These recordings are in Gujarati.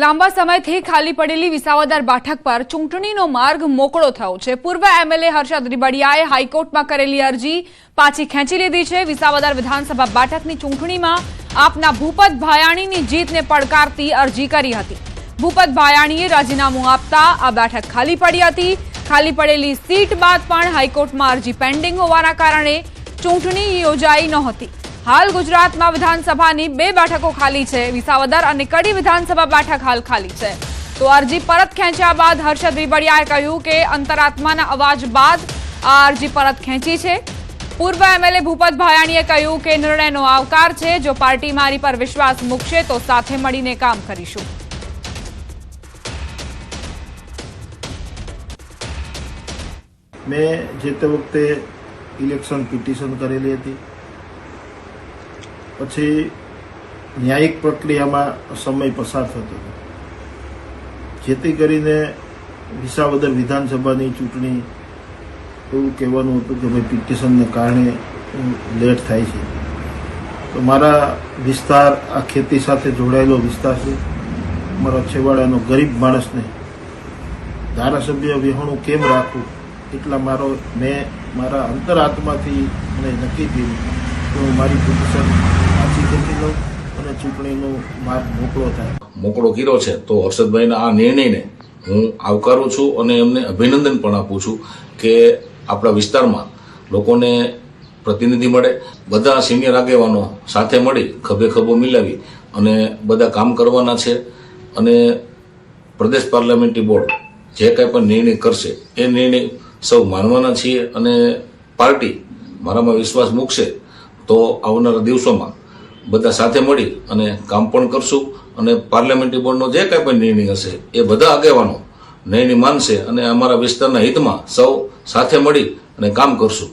લાંબા સમયથી ખાલી પડેલી વિસાવદર બેઠક પર ચૂંટણીનો માર્ગ મોકળો થયો છે. પૂર્વ એમએલએ હર્ષદ રીબડિયાએ હાઈકોર્ટમાં કરેલી અરજી પાછી ખેંચી લીધી છે. વિસાવદર વિધાનસભા બેઠકની ચૂંટણીમાં આપના ભૂપત ભાયાણીની જીતને પડકારતી અરજી કરી હતી. ભૂપત ભાયાણીએ રાજીનામું આપતા આ બેઠક ખાલી પડી હતી. ખાલી પડેલી સીટ બાદ પણ હાઈકોર્ટમાં અરજી પેન્ડિંગ હોવાના કારણે ચૂંટણી યોજાઈ નહોતી હાલ ગુજરાતમાં વિધાનસભાની બે બેઠકો ખાલી છે. વિસાવદર અને કડી વિધાનસભા બેઠક હાલ ખાલી છે. તો અરજી પરત ખેંચ્યા બાદ હર્ષદ રીબડિયાએ કહ્યું કે અંતરાત્માના અવાજ બાદ આ અરજી પરત ખેંચી છે. પૂર્વ એમએલએ ભૂપત ભાયાણીએ કહ્યું કે નિર્ણયનો આવકાર છે. જો પાર્ટી મારી પર વિશ્વાસ મૂકશે તો સાથે મળીને કામ કરીશું. મેં જે તે વખતે ઇલેક્શન પિટિશન કરેલી હતી પછી ન્યાયિક પ્રક્રિયામાં સમય પસાર થતો હતો. જેથી કરીને વિસાવદર વિધાનસભાની ચૂંટણી એવું કહેવાનું હતું કે ભાઈ પિટિશનને કારણે લેટ થાય છે. તો મારા વિસ્તાર આ ખેતી સાથે જોડાયેલો વિસ્તાર છે. મારા છેવાડાનો ગરીબ માણસને ધારાસભ્ય વિહોણું કેમ રાખવું? એટલા મારો, મેં મારા અંતરાત્માથી મને નક્કી કર્યું કે હું મારી પિટિશન લઉં અને ચૂંટણીનો માર્ગ મોકળો થાય. મોકળો કર્યો છે. તો હર્ષદભાઈના આ નિર્ણયને હું આવકારું છું અને એમને અભિનંદન પણ આપું છું કે આપણા વિસ્તારમાં લોકોને પ્રતિનિધિ મળે, બધા સિનિયર આગેવાનો સાથે મળી ખભે ખભો મિલાવી અને બધા કામ કરવાના છે અને પ્રદેશ પાર્લામેન્ટરી બોર્ડ જે કાંઈ પણ નિર્ણય કરશે, એ નિર્ણય સૌ માનવાના છીએ અને પાર્ટી મારામાં વિશ્વાસ મૂકશે તો આવનારા દિવસોમાં બધા સાથે મળી અને કામ પણ કરશું અને પાર્લામેન્ટરી બોર્ડનો જે કાંઈ પણ નિર્ણય હશે એ બધા આગેવાનો નિર્ણય માનશે અને અમારા વિસ્તારના હિતમાં સૌ સાથે મળી અને કામ કરશું.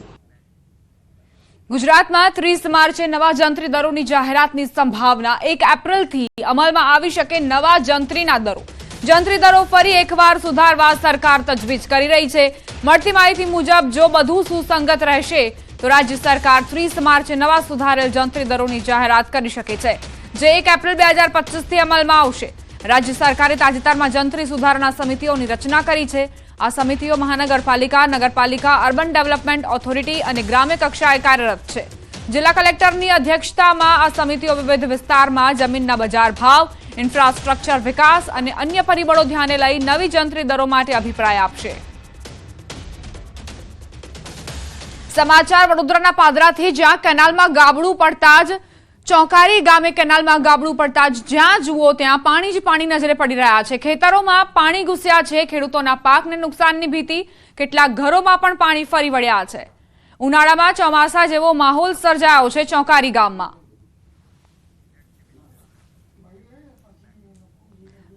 ગુજરાતમાં ત્રીસ માર્ચે નવા જંત્રી દરોની જાહેરાતની સંભાવના. એક એપ્રિલથી અમલમાં આવી શકે નવા જંત્રીના દરો. જંત્રી દરો ફરી એકવાર સુધારવા સરકાર તજવીજ કરી રહી છે. મળતી માહિતી મુજબ જો બધું સુસંગત રહેશે તો રાજ્ય સરકાર ત્રીસ માર્ચે નવા સુધારેલ જંત્રી દરોની જાહેરાત કરી શકે છે, જે એક એપ્રિલ બે હજાર પચીસથી અમલમાં આવશે. રાજ્ય સરકારે તાજેતરમાં જંત્રી સુધારણા સમિતિઓની રચના કરી છે. આ સમિતિઓ મહાનગરપાલિકા, નગરપાલિકા, અર્બન ડેવલપમેન્ટ ઓથોરિટી અને ગ્રામ્ય કક્ષાએ કાર્યરત છે. જિલ્લા કલેક્ટરની અધ્યક્ષતામાં આ સમિતિઓ વિવિધ વિસ્તારમાં જમીનના બજાર ભાવ, ઇન્ફ્રાસ્ટ્રક્ચર વિકાસ અને અન્ય પરિબળો ધ્યાને લઈ નવી જંત્રી દરો માટે અભિપ્રાય આપશે. સમાચાર વડોદરાના પાદરાથી, જ્યાં કેનાલમાં ગાબડું પડતા જ, ચોંકારી ગામે કેનાલમાં ગાબડું પડતા જ, જ્યાં જુઓ ત્યાં પાણી જ પાણી નજરે પડી રહ્યા છે. ખેતરોમાં પાણી ઘૂસ્યા છે, ખેડૂતોના પાકને નુકસાનની ભીતિ, કેટલાક ઘરોમાં પણ પાણી ફરી વળ્યા છે. ઉનાળામાં ચોમાસા જેવો માહોલ સર્જાયો છે ચોંકારી ગામમાં.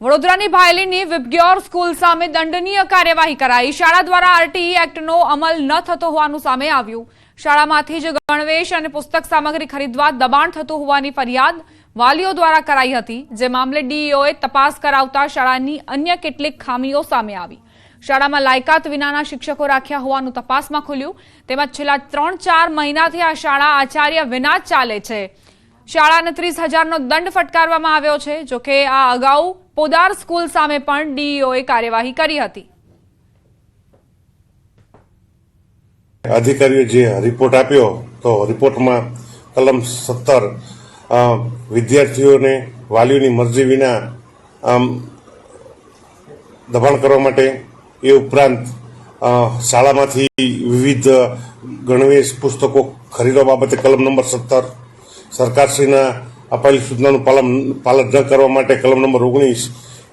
વડોદરાની ભાયલીની વિબગ્યોર સ્કૂલ સામે દંડનીય કાર્યવાહી કરાઈ. શાળા દ્વારા આરટીઈ એક્ટનો અમલ ન થતો હોવાનું સામે આવ્યું. શાળામાંથી જ ગણવેશ અને પુસ્તક સામગ્રી ખરીદવા દબાણ થતું હોવાની ફરિયાદ વાલીઓ દ્વારા કરાઈ હતી, જે મામલે ડીઈઓએ તપાસ કરાવતા શાળાની અન્ય કેટલીક ખામીઓ સામે આવી. શાળામાં લાયકાત વિનાના શિક્ષકો રાખ્યા હોવાનું તપાસમાં ખુલ્યું. તેમજ છેલ્લા ત્રણ ચાર મહિનાથી આ શાળા આચાર્ય વિના ચાલે છે. શાળાને ત્રીસ હજારનો દંડ ફટકારવામાં આવ્યો છે. જોકે આ અગાઉ પોદાર સ્કૂલ સામે પણ ડીઈઓએ કાર્યવાહી કરી હતી. અધિકારીઓ જે રિપોર્ટ આપ્યો, તો રિપોર્ટમાં કલમ સત્તર વિદ્યાર્થીઓને વાલીઓની મરજી વિના, આમ, દબાણ કરવા માટે એ ઉપરાંત શાળામાંથી વિવિધ ગણવેશ પુસ્તકો ખરીદવા બાબતે કલમ નંબર સત્તર, સરકારશ્રીના અપાયેલી સૂચનાનું પાલન પાલન ન કરવા માટે કલમ નંબર ઓગણીસ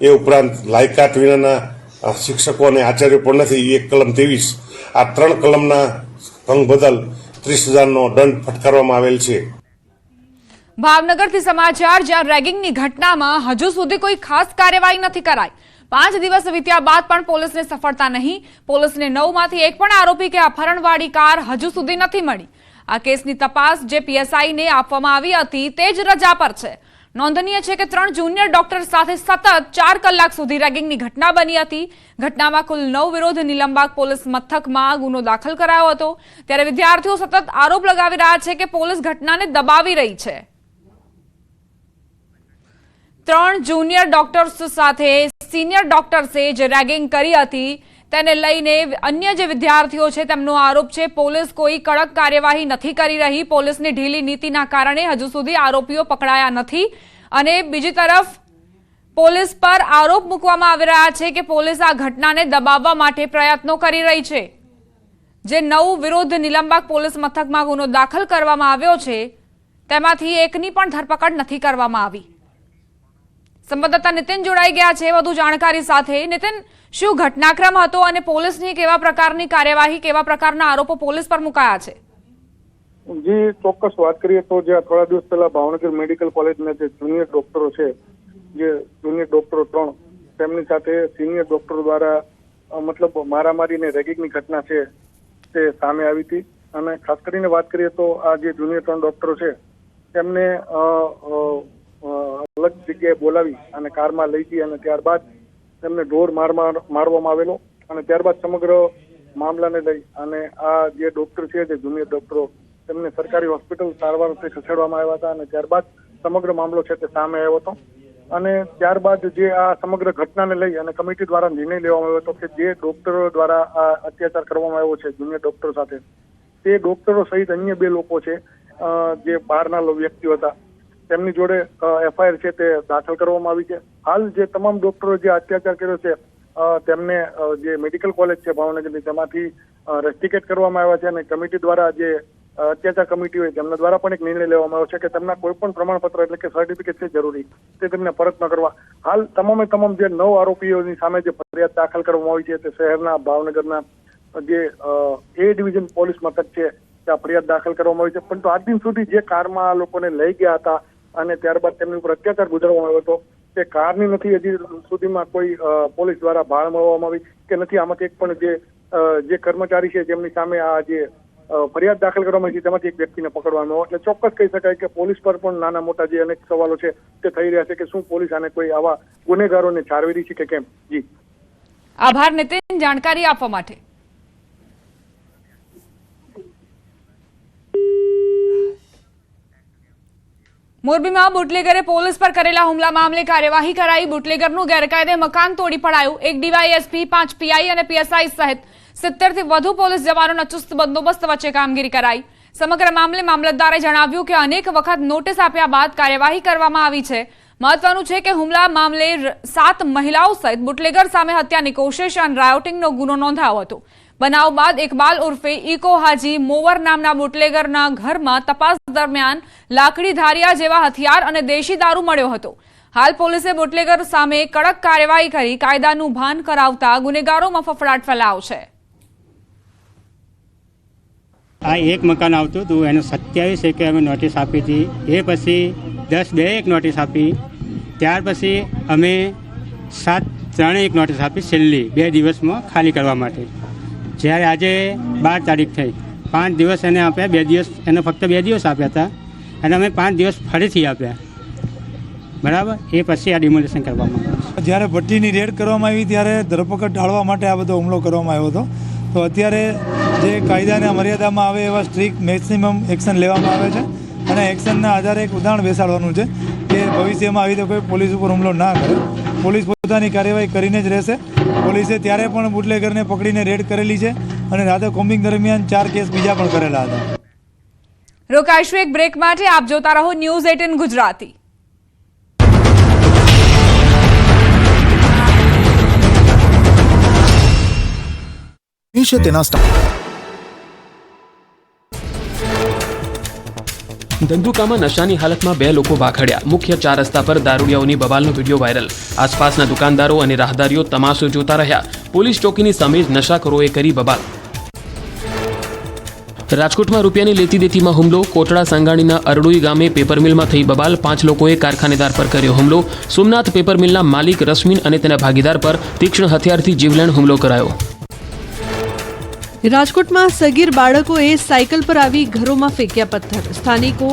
એ ઉપરાંત લાયકાત વિનાના શિક્ષકો અને આચાર્યો પણ નથી. એક કલમ ત્રેવીસ. આ ત્રણ કલમના ભંગ બદલ ત્રીસ હજારનો દંડ ફટકારવામાં આવેલ છે. ભાવનગરથી સમાચાર, જ્યાં રેગિંગની ઘટનામાં હજુ સુધી કોઈ ખાસ કાર્યવાહી નથી કરાઈ. પાંચ દિવસ વીત્યા બાદ પણ પોલીસને સફળતા નહીં. પોલીસને નવમાંથી એક પણ આરોપી કે અપહરણવાળી કાર હજુ સુધી નથી મળી. આ કેસની તપાસ જે પીએસઆઈને આપવામાં આવી હતી તે જ રજા પર છે. નોંધનીય છે કે ત્રણ જુનિયર ડોક્ટર સાથે સતત ચાર કલાક સુધી રેગિંગની ઘટના બની હતી. ઘટનામાં કુલ નવ વિરોધ નિલંબાગ પોલીસ મથકમાં ગુનો દાખલ કરાયો હતો. ત્યારે વિદ્યાર્થીઓ સતત આરોપ લગાવી રહ્યા છે કે પોલીસ ઘટનાને દબાવી રહી છે. ત્રણ જુનિયર ડોક્ટર્સ સાથે સિનિયર ડોક્ટર્સે જે રેગિંગ કરી હતી તેને લઈને અન્ય જે વિદ્યાર્થીઓ છે તેમનો આરોપ છે. પોલીસ કોઈ કડક કાર્યવાહી નથી કરી રહી. પોલીસની ઢીલી નીતિના કારણે હજુ સુધી આરોપીઓ પકડાયા નથી. અને બીજી તરફ, પોલીસ પર આરોપ મૂકવામાં આવી રહ્યા છે કે પોલીસ આ ઘટનાને દબાવવા માટે પ્રયત્નો કરી રહી છે. જે નવ વિરુદ્ધ નિલંબાગ પોલીસ મથકમાં ગુનો દાખલ કરવામાં આવ્યો છે, તેમાંથી એકની પણ ધરપકડ નથી કરવામાં આવી. સંવાદદાતા નીતિન જોડાઈ ગયા છે. વધુ જાણકારી સાથે. નીતિન, શું ઘટનાક્રમ હતો અને પોલીસની કેવા પ્રકારની કાર્યવાહી, કેવા પ્રકારના આરોપો પોલીસ પર મુકાયા છે? જી, ચોક્કસ વાત કરીએ તો જે થોડા દિવસ પહેલા ભાવનગર મેડિકલ કોલેજના જે જુનિયર ડોક્ટરો છે, જે જુનિયર ડોક્ટરો ત્રણ, તેમની સાથે સિનિયર ડોક્ટરો દ્વારા મતલબ મારામારી અને રેગિંગની ઘટના છે, તે સામે આવી હતી. અને ખાસ કરીને વાત કરીએ તો આ જે જુનિયર ત્રણ ડોક્ટરો છે, તેમને અલગ જગ્યાએ બોલાવી અને કારમાં લઈ જઈ અને ત્યારબાદ તેમને ઢોર માર માર મારવામાં આવેલો અને ત્યારબાદ સમગ્ર મામલાને લઈ અને આ જે ડોક્ટર છે, જે જુનિયર ડોક્ટરો, તેમને સરકારી હોસ્પિટલ સારવારથી ખસેડવામાં આવ્યા હતા અને ત્યારબાદ સમગ્ર મામલો છે તે સામે આવ્યો હતો. અને ત્યારબાદ જે આ સમગ્ર ઘટનાને લઈ અને કમિટી દ્વારા નિર્ણય લેવામાં આવ્યો હતો કે જે ડોક્ટરો દ્વારા આ અત્યાચાર કરવામાં આવ્યો છે, જુનિયર ડોક્ટરો સાથે, તે ડોક્ટરો સહિત અન્ય બે લોકો છે જે બહારના વ્યક્તિઓ હતા તેમની જોડે એફઆઈઆર છે તે દાખલ કરવામાં આવી છે. હાલ જે તમામ ડોક્ટરો જે અત્યાચાર કર્યો છે તેમને જે મેડિકલ કોલેજ છે ભાવનગરની, તેમાંથી રેસ્ટિકેટ કરવામાં આવ્યા છે અને કમિટી દ્વારા જે અત્યાચાર કમિટી હોય, તેમના દ્વારા પણ એક નિર્ણય લેવામાં આવ્યો છે કે તેમના કોઈ પણ પ્રમાણપત્ર એટલે કે સર્ટિફિકેટ છે જરૂરી, તે તેમને પરત ન કરવા. હાલ તમામે તમામ જે નવ આરોપીઓની સામે જે ફરિયાદ દાખલ કરવામાં આવી છે, તે શહેરના, ભાવનગરના, જે એ ડિવિઝન પોલીસ મથક છે, ત્યાં ફરિયાદ દાખલ કરવામાં આવી છે. પરંતુ આજ દિન સુધી જે કારમાં આ લોકોને લઈ ગયા હતા અને ત્યારબાદ તેમની ઉપર અત્યાચાર ગુજારવામાં આવ્યો હતો તે કારની નથી હજી સુધીમાં કોઈ પોલીસ દ્વારા ભાળ મળવામાં આવી કે નથી. આમાંથી એક પણ જે કર્મચારી છે જેમની સામે આ જે ફરિયાદ દાખલ કરવામાં આવી છે, તેમાંથી એક વ્યક્તિને પકડવામાં આવ્યો. એટલે ચોક્કસ કહી શકાય કે પોલીસ પર પણ નાના મોટા જે અનેક સવાલો છે તે થઈ રહ્યા છે કે શું પોલીસ આને કોઈ આવા ગુનેગારોને ચારવી રહી છે કે કેમ? જી. આભાર, નીતિન. જાણકારી આપવા માટે. મોરબીમાં બુટલેગરે પોલીસ પર કરેલા હુમલા મામલે કાર્યવાહી કરાઈ. બુટલેગરનું ગેરકાયદે મકાન તોડી પડાયું. એક ડીવાયએસપી, પાંચ પીઆઈ અને પીએસઆઈ સહિત સિત્તેરથી વધુ પોલીસ જવાનોના ચુસ્ત બંદોબસ્ત વચ્ચે કામગીરી કરાઈ. સમગ્ર મામલે મામલતદારે જણાવ્યું કે અનેક વખત નોટિસ આપ્યા બાદ કાર્યવાહી કરવામાં આવી છે. મહત્વનું છે કે હુમલા મામલે સાત મહિલાઓ સહિત બુટલેગર સામે હત્યાની કોશિશ અને રાયોટિંગનો ગુનો નોંધાયો હતો. બનાવ બાદ ઇકબાલ ઉર્ફે ઇકો હાજી મોવર નામના બુટલેગરના ઘરમાં તપાસ દરમિયાન લાકડી ધારિયા જેવા હથિયાર અને દેશી દારૂ મળ્યો હતો. હાલ પોલીસે બુટલેગર સામે કડક કાર્યવાહી કરી કાયદાનું ભાન કરાવતા ગુનેગારોમાં ફફડાટ ફેલાવ છે. આ એક મકાન આવતું હતું, એને સત્યાવીસ એકે અમે નોટિસ આપી હતી. એ પછી દસ બે એક નોટિસ આપી. ત્યાર પછી અમે સાત ત્રણે એક નોટિસ આપી છેલ્લી બે દિવસમાં ખાલી કરવા માટે. જ્યારે આજે બાર તારીખ થઈ. પાંચ દિવસ એને આપ્યા, બે દિવસ એને ફક્ત બે દિવસ આપ્યા હતા. અને અમે પાંચ દિવસ ફરીથી આપ્યા. બરાબર? એ પછી આ ડિમોલેશન કરવામાં આવ્યું જ્યારે ભટ્ટીની રેડ કરવામાં આવી, ત્યારે ધરપકડ ટાળવા માટે આ બધો હુમલો કરવામાં આવ્યો હતો. તો અત્યારે જે કાયદાના મર્યાદામાં આવે એવા સ્ટ્રિક્ટ મેક્સિમમ એક્શન લેવામાં આવે છે. અને એક્શનના આધારે એક ઉદાહરણ બેસાડવાનું છે કે ભવિષ્યમાં આવી રીતે કોઈ પોલીસ ઉપર હુમલો ના કરે. પોલીસ પોતાની કાર્યવાહી કરીને જ રહેશે. પોલીસે ત્યારે પણ બુટલેગરને પકડીને રેડ કરેલી છે અને રાતે કોમ્બિંગ દરમિયાન ચાર કેસ બીજા પણ કરેલા હતા. રોકાઈશું એક બ્રેક માટે. આપ જોતા રહો ન્યૂઝ એટીન ગુજરાતી. તેના સ્ટાફ ધંધુકામાં નશાની હાલતમાં બે લોકો વાખડ્યા. મુખ્ય ચાર રસ્તા પર દારૂડિયાઓની બબાલનો વીડિયો વાયરલ. આસપાસના દુકાનદારો અને રાહદારીઓ તમાશો જોતા રહ્યા. પોલીસ ચોકીની સામે જ નશાખોરોએ કરી બબાલ. રાજકોટમાં રૂપિયાની લેતી દેતીમાં હુમલો. કોટડા સાંગાણીના અરડુઈ ગામે પેપર મિલમાં થઈ બબાલ. પાંચ લોકોએ કારખાનેદાર પર કર્યો હુમલો. સોમનાથ પેપર મિલના માલિક રશ્મિન અને તેના ભાગીદાર પર તીક્ષ્ણ હથિયારથી જીવલેણ હુમલો કરાયો. રાજકોટમાં સગીર બાળકોએ સાયકલ પર આવી ઘરોમાં ફેંક્યા પથ્થર. સ્થાનિકો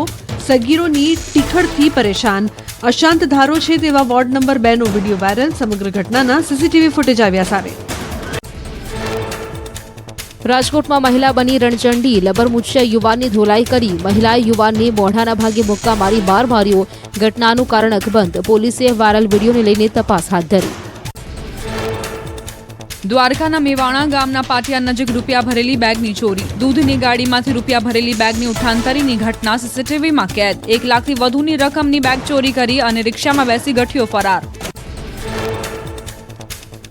સગીરોની ટીખળથી પરેશાન. અશાંત ધારો છે તેવા વોર્ડ નંબર બે નો વીડિયો વાયરલ. સમગ્ર ઘટનાના સીસીટીવી ફૂટેજ આવ્યા સામે. રાજકોટમાં મહિલા બની રણચંડી. લબરમુચ્યા યુવાનની ધોલાઈ કરી. મહિલાએ યુવાનને મોઢાના ભાગે મુક્કા મારી માર માર્યો ઘટનાનું કારણ અકબંધ. પોલીસે વાયરલ વિડીયોને લઈને તપાસ હાથ ધરી. દ્વારકાના મેવાણા ગામના પાટિયા નજીક રૂપિયા ભરેલી બેગની ચોરી. દૂધની ગાડીમાંથી રૂપિયા ભરેલી બેગની ઉઠાંતરીની ઘટના સીસીટીવીમાં કેદ. એક લાખથી વધુની રકમની બેગ ચોરી કરી અને રિક્ષામાં બેસી ગઠિયો ફરાર.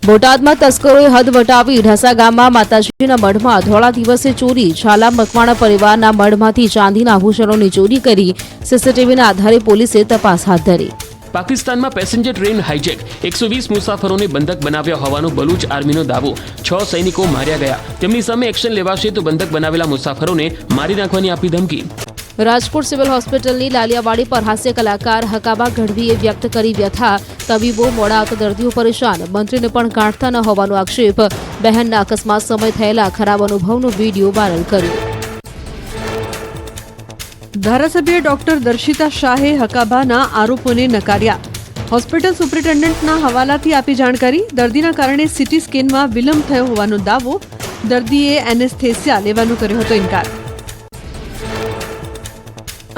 બોટાદમાં તસ્કરોએ હદ વટાવી ઢસા ગામમાં માતાજીના મઢમાં ધોળા દિવસે ચોરી. છાલા મકવાણા પરિવારના મઢમાંથી ચાંદીના આભૂષણોની ચોરી કરી. સીસીટીવીના આધારે પોલીસે તપાસ હાથ ધરી. પાકિસ્તાનમાં પેસેન્જર ટ્રેન હાઈજેક એકસો વીસ મુસાફરોને બંધક બનાવ્યા હોવાનો બલુચ આર્મીનો દાવો. છ સૈનિકો માર્યા ગયા. તેમની સામે એક્શન લેવાશે તો બંધક બનાવેલા મુસાફરોને મારી નાખવાની આપી ધમકી. રાજકોટ સિવિલ હોસ્પિટલની લાલિયાવાડી પર હાસ્ય કલાકાર હકાબા ગઢવીએ વ્યક્ત કરી વ્યથા. તબીબો, મોડા આવતા દર્દીઓ પરેશાન. મંત્રીને પણ ગાંઠતા ન હોવાનો આક્ષેપ. બહેનના અકસ્માત સમય થયેલા ખરાબ અનુભવનો વીડિયો વાયરલ કર્યો. ધારાસભ્ય ડોક્ટર દર્શિતા શાહે હકાભાના આરોપોને નકાર્યા. હોસ્પિટલ સુપ્રિન્ટેન્ડન્ટના હવાલાથી આપી જાણકારી, દર્દીના કારણે સીટી સ્કેનમાં વિલંબ થયો હોવાનો દાવો, દર્દીએ એનેસ્થેસિયા લેવાનો કર્યો હતો ઇનકાર.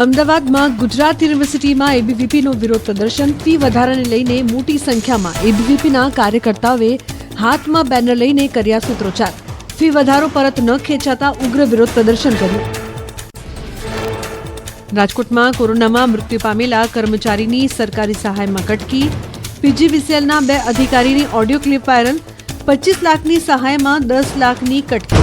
અમદાવાદમાં ગુજરાત યુનિવર્સિટીમાં એબીવીપીનો વિરોધ પ્રદર્શન, ફી વધારાને લઈને મોટી સંખ્યામાં એબીવીપીના કાર્યકર્તાઓએ હાથમાં બેનર લઈને કર્યા સૂત્રોચ્ચાર. ફી વધારો પરત ન ખેંચાતા ઉગ્ર વિરોધ પ્રદર્શન કર્યું. રાજકોટમાં કોરોનામાં મૃત્યુ પામેલા કર્મચારીની સરકારી સહાયમાં કટકી. પીજીવીસીએલના બે અધિકારીની ઓડિયો ક્લિપ વાયરલ. પચીસ લાખની સહાયમાં દસ લાખની કટકી.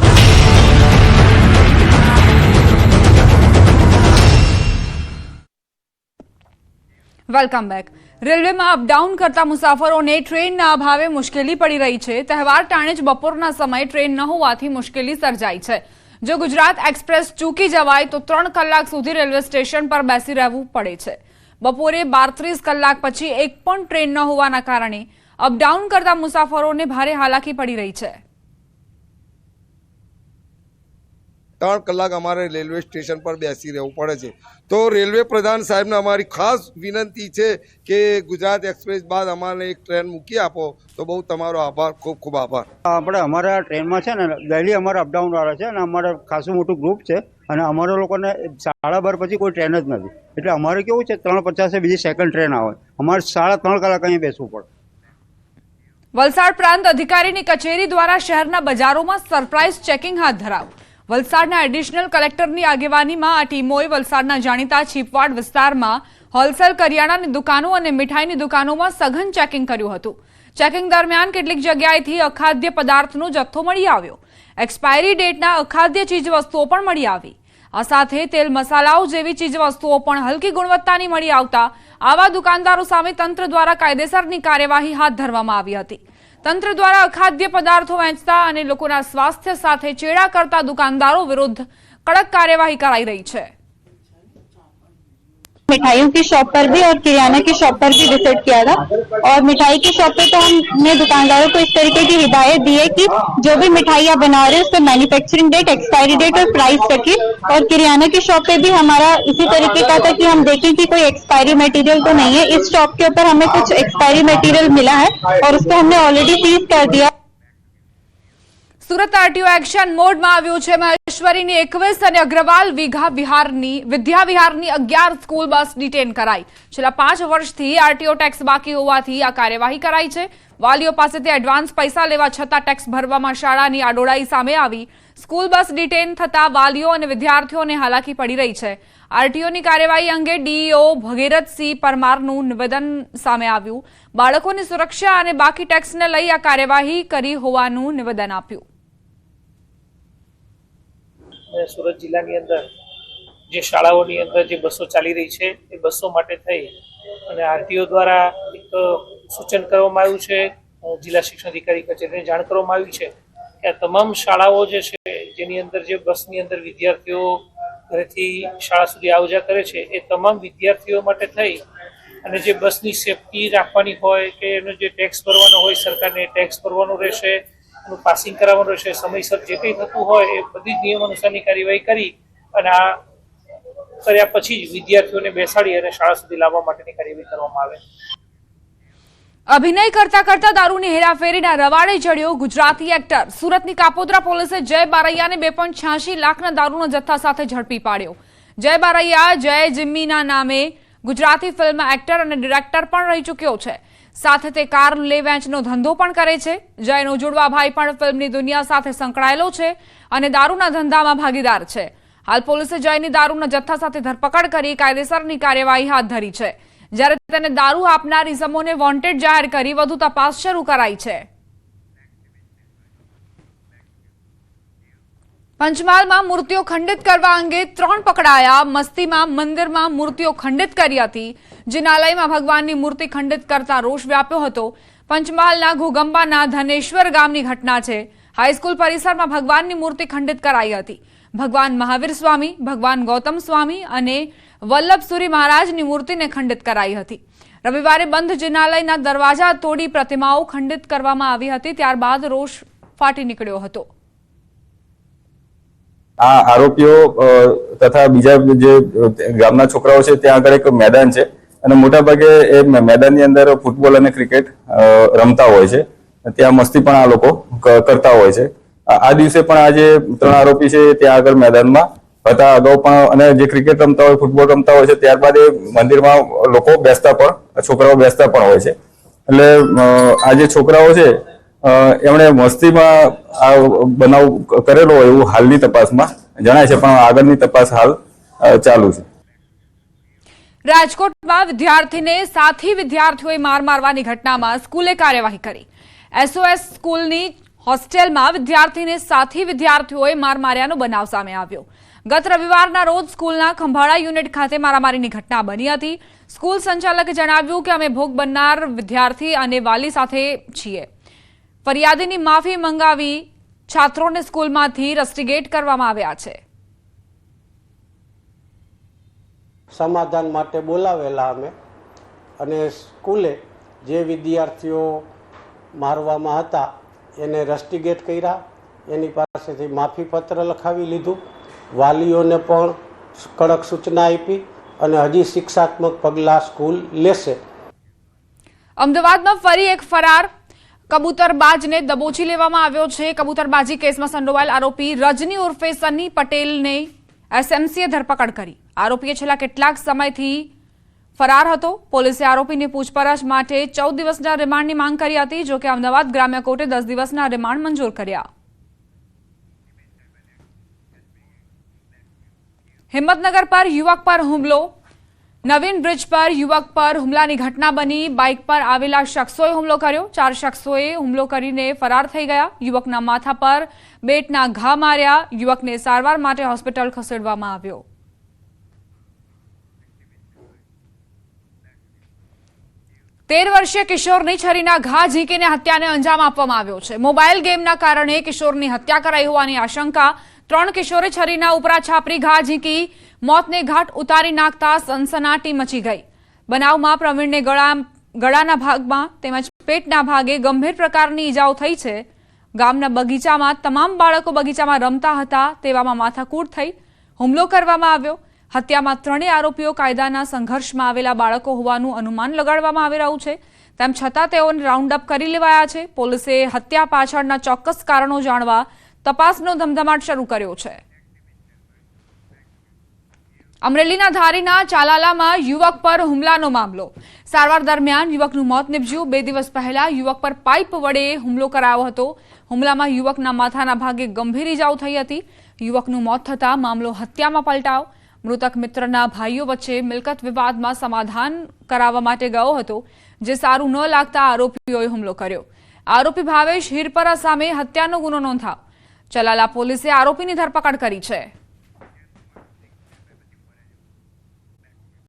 વેલકમ બેક રેલવેમાં અપડાઉન કરતા મુસાફરોને ટ્રેનના અભાવે મુશ્કેલી પડી રહી છે. તહેવાર ટાણે જ બપોરના સમયે ટ્રેન ન હોવાથી મુશ્કેલી સર્જાઈ છે. જો ગુજરાત એક્સપ્રેસ ચૂકી જવાય તો ત્રણ કલાક સુધી રેલવે સ્ટેશન પર બેસી રહેવું પડે છે. બપોરે બારત્રીસ કલાક પછી એક પણ ટ્રેન ન હોવાના કારણે અપડાઉન કરતા મુસાફરોને ભારે હાલાકી પડી રહી છે. ત્રણ કલાક અમારે રેલવે સ્ટેશન પર બેસી રહેવું પડે છે. તો રેલવે પ્રધાન સાહેબને અમારી ખાસ વિનંતી છે કે ગુજરાત એક્સપ્રેસ બાદ અમારે એક ટ્રેન મૂકી આપો. તો બહુ તમારો આભાર ખૂબ ખૂબ આભાર. આપણે અમારા ટ્રેનમાં છે ને ડેલી અમારે અપડાઉન વાળા છે અને અમારે ખાસું મોટું ગ્રુપ છે અને અમારા લોકોને સાડા બાર પછી કોઈ ટ્રેન જ નથી. એટલે અમારે કેવું છે ત્રણ પચાસે બીજી સેકન્ડ ટ્રેન આવે. અમારે સાડા ત્રણ કલાક અહીંયા બેસવું પડે. વલસાડ પ્રાંત અધિકારીની કચેરી દ્વારા શહેરના બજારોમાં સરપ્રાઇઝ ચેકિંગ હાથ ધરાયું વલસાડના એડિશનલ કલેક્ટરની આગેવાનીમાં આ ટીમોએ વલસાડના જાણીતા છીપવાડ વિસ્તારમાં હોલસેલ કરિયાણાની દુકાનો અને મીઠાઈની દુકાનોમાં સઘન ચેકિંગ કર્યું હતું. ચેકિંગ દરમિયાન કેટલીક જગ્યાએથી અખાદ્ય પદાર્થનો જથ્થો મળી આવ્યો. એક્સપાયરી ડેટના અખાદ્ય ચીજવસ્તુઓ પણ મળી આવી. આ સાથે તેલ મસાલાઓ જેવી ચીજવસ્તુઓ પણ હલકી ગુણવત્તાની મળી આવતા આવા દુકાનદારો સામે તંત્ર દ્વારા કાયદેસરની કાર્યવાહી હાથ ધરવામાં આવી હતી. તંત્ર દ્વારા અખાદ્ય પદાર્થો વેચતા અને લોકોના સ્વાસ્થ્ય સાથે ચેડા કરતા દુકાનદારો વિરુદ્ધ કડક કાર્યવાહી કરાઈ રહી છે. मिठाइयों की शॉप पर भी और किराना की शॉप पर भी विज़िट किया था। और मिठाई की शॉप पे तो हमने दुकानदारों को इस तरीके की हिदायत दी है कि जो भी मिठाई आप बना रहे हैं उस पर मैन्युफैक्चरिंग डेट एक्सपायरी डेट और प्राइस रखिए और किराना की शॉप पे भी हमारा इसी तरीके का था कि हम देखें कि कोई एक्सपायरी मटेरियल तो नहीं है। इस शॉप के ऊपर हमें कुछ एक्सपायरी मटेरियल मिला है और उसको हमने ऑलरेडी सीज कर दिया। સુરત આરટીઓ એક્શન મોડમાં આવ્યું છે. મહેશ્વરીની એકવીસ અને અગ્રવાલ વિઘા વિહારની, વિદ્યા વિહારની અગિયાર સ્કૂલ બસ ડિટેન કરાઈ. છેલ્લા પાંચ વર્ષથી આરટીઓ ટેક્સ બાકી હોવાથી આ કાર્યવાહી કરાઈ છે. વાલીઓ પાસેથી એડવાન્સ પૈસા લેવા છતાં ટેક્સ ભરવામાં શાળાની આડોડાઈ સામે આવી. સ્કૂલ બસ ડિટેન થતાં વાલીઓ અને વિદ્યાર્થીઓને હાલાકી પડી રહી છે. આરટીઓની કાર્યવાહી અંગે ડીઈઓ ભગીરથસિંહ પરમારનું નિવેદન સામે આવ્યું. બાળકોની સુરક્ષા અને બાકી ટેક્સને લઈ આ કાર્યવાહી કરી હોવાનું નિવેદન આપ્યું. અને સુરત જિલ્લાની અંદર જે શાળાઓની અંદર જે બસો ચાલી રહી છે, એ બસો માટે થઈ અને આરટીઓ દ્વારા એક સૂચન કરવામાં આવ્યું છે જિલ્લા શિક્ષણ અધિકારી કચેરીને જાણ કરવામાં આવી છે કે આ તમામ શાળાઓ જે છે, જેની અંદર જે બસની અંદર વિદ્યાર્થીઓ ઘરેથી શાળા સુધી આવ જા કરે છે, એ તમામ વિદ્યાર્થીઓ માટે થઈ અને જે બસની સેફટી રાખવાની હોય કે એનો જે ટેક્સ ભરવાનો હોય, સરકારને ટેક્સ ભરવાનો રહેશે એનું પાસિંગ કરાવવાનું રહેશે, સમયસર જે કંઈ થતું હોય એ બધી જ નિયમ અનુસારની કાર્યવાહી કરી અને આ કર્યા પછી જ વિદ્યાર્થીઓને બેસાડી અને શાળા સુધી લાવવા માટેની કાર્યવાહી કરવામાં આવે. અભિનય કરતા કરતા દારૂની હેરાફેરીના રવાડે ચડ્યો ગુજરાતી એક્ટર સુરતની કાપોદ્રા પોલીસે જય બારૈયાને બે પોઈન્ટ છ્યાસી લાખના દારૂના જથ્થા સાથે ઝડપી પાડ્યો. જય બારૈયા, જય જિમ્મીના નામે ગુજરાતી ફિલ્મ એક્ટર અને ડિરેક્ટર પણ રહી ચૂક્યો છે. સાથે તે કાર લે વેચનો ધંધો પણ કરે છે. જયનો જોડવા ભાઈ પણ ફિલ્મની દુનિયા સાથે સંકળાયેલો છે અને દારૂના ધંધામાં ભાગીદાર છે. હાલ પોલીસે જયની દારૂના જથ્થા સાથે ધરપકડ કરી કાયદેસરની કાર્યવાહી હાથ ધરી છે. જ્યારે તેને દારૂ આપનાર ઇસમોને વોન્ટેડ જાહેર કરી વધુ તપાસ શરૂ કરાઈ છે. પંચમહાલમાં મૂર્તિઓ ખંડિત કરવા અંગે ત્રણ પકડાયા. મસ્તીમાં, મંદિરમાં મૂર્તિઓ ખંડિત કરી હતી. જિનાલયમાં ભગવાનની મૂર્તિ ખંડિત કરતા રોષ વ્યાપ્યો હતો. પંચમહાલના ઘોગંબાના ધનેશ્વર ગામની ઘટના છે. હાઈસ્કૂલ પરિસરમાં ભગવાનની મૂર્તિ ખંડિત કરાઈ હતી. ભગવાન મહાવીર સ્વામી, ભગવાન ગૌતમ સ્વામી અને વલ્લભસુરી મહારાજની મૂર્તિને ખંડિત કરાઈ હતી. રવિવારે બંધ જિનાલયના દરવાજા તોડી પ્રતિમાઓ ખંડિત કરવામાં આવી હતી. ત્યારબાદ રોષ ફાટી નીકળ્યો હતો. આ આરોપીઓ તથા બીજા જે ગામના છોકરાઓ છે, ત્યાં આગળ એક મેદાન છે. અને મોટાભાગે એ મેદાનની અંદર ફૂટબોલ અને ક્રિકેટ રમતા હોય છે. ત્યાં મસ્તી પણ આ લોકો કરતા હોય છે. આ દિવસે પણ આ જે ત્રણ આરોપી છે ત્યાં આગળ મેદાનમાં હતા. અગાઉ પણ, અને જે ક્રિકેટ રમતા હોય, ફૂટબોલ રમતા હોય છે, ત્યારબાદ એ મંદિરમાં લોકો બેસતા પણ, છોકરાઓ બેસતા પણ હોય છે. એટલે આ જે છોકરાઓ છે એમણે મસ્તીમાં આ બનાવ કરેલો હોય એવું હાલની તપાસમાં જણાય છે, પણ આગળની તપાસ હાલ ચાલુ છે. રાજકોટમાં વિદ્યાર્થીને સાથી વિદ્યાર્થીઓએ માર મારવાની ઘટનામાં સ્કૂલે કાર્યવાહી કરી. એસઓએસ સ્કૂલની હોસ્ટેલમાં વિદ્યાર્થીને સાથી વિદ્યાર્થીઓએ માર માર્યાનો બનાવ સામે આવ્યો. ગત રવિવારના રોજ સ્કૂલના ખંભાળા યુનિટ ખાતે મારામારીની ઘટના બની હતી. સ્કૂલ સંચાલકે જણાવ્યું કે અમે ભોગ બનનાર વિદ્યાર્થી અને વાલી સાથે છીએ. ફરિયાદીની માફી મંગાવી છાત્રોને સ્કૂલમાંથી રસ્ટિગેટ કરવામાં આવ્યા છે. સમાધાન માટે બોલાવેલા અમે અને સ્કૂલે જે વિદ્યાર્થીઓ મારવામાં હતા એને રસ્ટિગેટ કર્યા. એની પાસેથી માફીપત્ર લખાવી લીધું. વાલીઓને પણ કડક સૂચના આપી અને હજી શિક્ષાત્મક પગલાં સ્કૂલ લેશે. અમદાવાદમાં ફરી એક ફરાર કબૂતરબાજને દબોચી લેવામાં આવ્યો છે. કબૂતરબાજી કેસમાં સંડોવાયેલ આરોપી રજની ઉર્ફે સન્ની પટેલને એસએમસીએ ધરપકડ કરી. આરોપીએ છેલ્લા કેટલાક સમયથી ફરાર હતો. પોલીસે આરોપીની પૂછપરછ માટે ચૌદ દિવસના રિમાન્ડની માંગ કરી હતી, જોકે અમદાવાદ ગ્રામ્ય કોર્ટે દસ દિવસના રિમાન્ડ મંજૂર કર્યા. હિંમતનગર પર યુવક પર હુમલો નવીન બ્રિજ પર યુવક પર હુમલાની ઘટના બની. બાઇક પર આવેલા શખ્સોએ હુમલો કર્યો. ચાર શખ્સોએ હુમલો કરીને ફરાર થઈ ગયા. યુવકના માથા પર બેટના ઘા માર્યા. યુવકને સારવાર માટે હોસ્પિટલ ખસેડવામાં આવ્યો. તેર વર્ષીય કિશોરની છરીના ઘા ઝીંકીને હત્યાને અંજામ આપવામાં આવ્યો છે. મોબાઈલ ગેમના કારણે કિશોરની હત્યા કરાઈ હોવાની આશંકા ત્રણ કિશોરે છરીના ઉપરા છાપરી ઘા ઝીંકી, મોતને ઘાટ ઉતારી નાખતા સનસનાટી મચી ગઈ. બનાવમાં પ્રવીણને ગળા ગળાના ભાગમાં તેમજ પેટના ભાગે ગંભીર પ્રકારની ઈજાઓ થઈ છે. ગામના બગીચામાં તમામ બાળકો બગીચામાં રમતા હતા તેવામાં માથાકૂટ થઈ હુમલો કરવામાં આવ્યો. હત્યામાં ત્રણેય આરોપીઓ કાયદાના સંઘર્ષમાં આવેલા બાળકો હોવાનું અનુમાન લગાડવામાં આવી રહ્યું છે. તેમ છતાં તેઓને રાઉન્ડ અપ કરી લેવાયા છે. પોલીસે હત્યા પાછળના ચોક્કસ કારણો જાણવા તપાસનો ધમધમાટ શરૂ કર્યો છે. અમરેલીના ધારીના ચાલાલામાં યુવક પર હુમલાનો મામલો. સારવાર દરમિયાન યુવકનું મોત નીપજ્યું. બે દિવસ પહેલા યુવક પર પાઇપ વડે હુમલો કરાયો હતો. હુમલામાં યુવકના માથાના ભાગે ગંભીર ઇજાઓ થઈ હતી. યુવકનું મોત થતાં મામલો હત્યામાં પલટાવ મૃતક મિત્રના ભાઈઓ વચ્ચે મિલકત વિવાદમાં સમાધાન કરાવવા માટે ગયો હતો, જે સારું ન લાગતા આરોપીઓએ હુમલો કર્યો. આરોપી ભાવેશ હિરપરા સામે હત્યાનો ગુનો નોંધાવ ચલાલા પોલીસે આરોપીની ધરપકડ કરી છે.